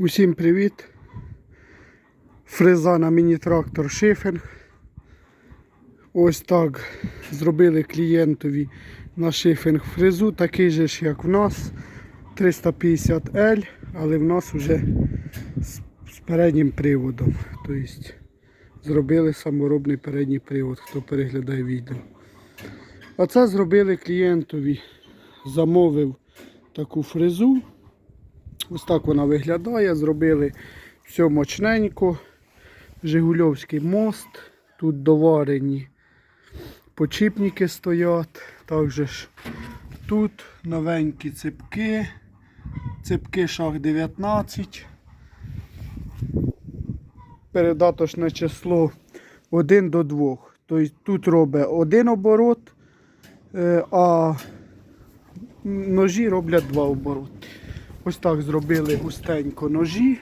Усім привіт! Фреза на міні-трактор Шифінг. Ось так зробили клієнтові на шифінг фрезу, такий же ж, як в нас 350L, але в нас вже з переднім приводом. Тобто зробили саморобний передній привод, хто переглядає відео. А це зробили клієнтові. Замовив таку фрезу. Ось так вона виглядає. Зробили все мощненько. Жигульовський мост. Тут доварені почіпники стоять. Також ж тут новенькі цепки. Цепки шах 19. Передаточне число 1 до 2. Тобто тут робить один оборот, е, а ножі роблять два обороти. Ось так зробили густенько ножі.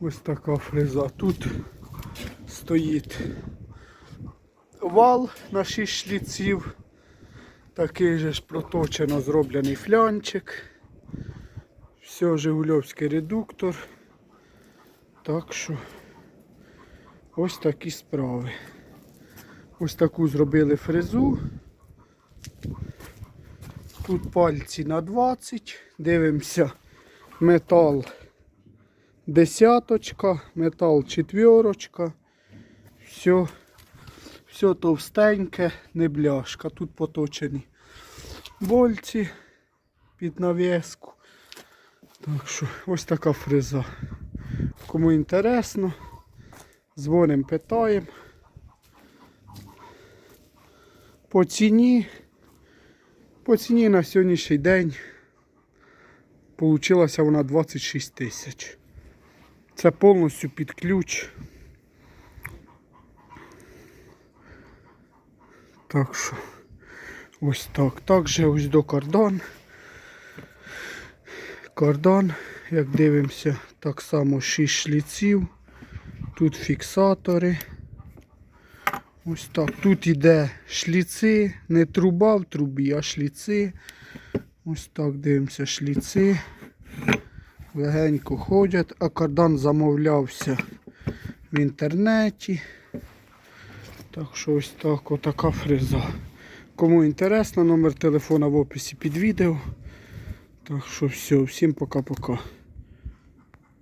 Ось така фреза. Тут стоїть вал на 6 шліців. Такий же ж проточено зроблений флянчик. Все, Жигульовський редуктор. Так що ось такі справи. Ось таку зробили фрезу. Тут пальці на 20. Дивимося метал десяточка, метал четверочка. Все, все товстеньке, не бляшка. Тут поточені больці під нав'язку. Так що ось така фреза. Кому інтересно, дзвонимо, питаємо. По ціні, по ціні на сьогоднішній день получилася вона 26 тисяч. Це повністю під ключ. Так що ось так. Також ось до кардан. Кардан, як дивимося, так само 6 шліців. Тут фіксатори. Ось так. Тут іде шліци, не труба в трубі, а шліци. Ось так дивимося шліци. Легенько ходять, а кардан замовлявся в інтернеті. Так що ось так отака фреза. Кому інтересно, номер телефона в описі під відео. Так що все, всім пока-пока.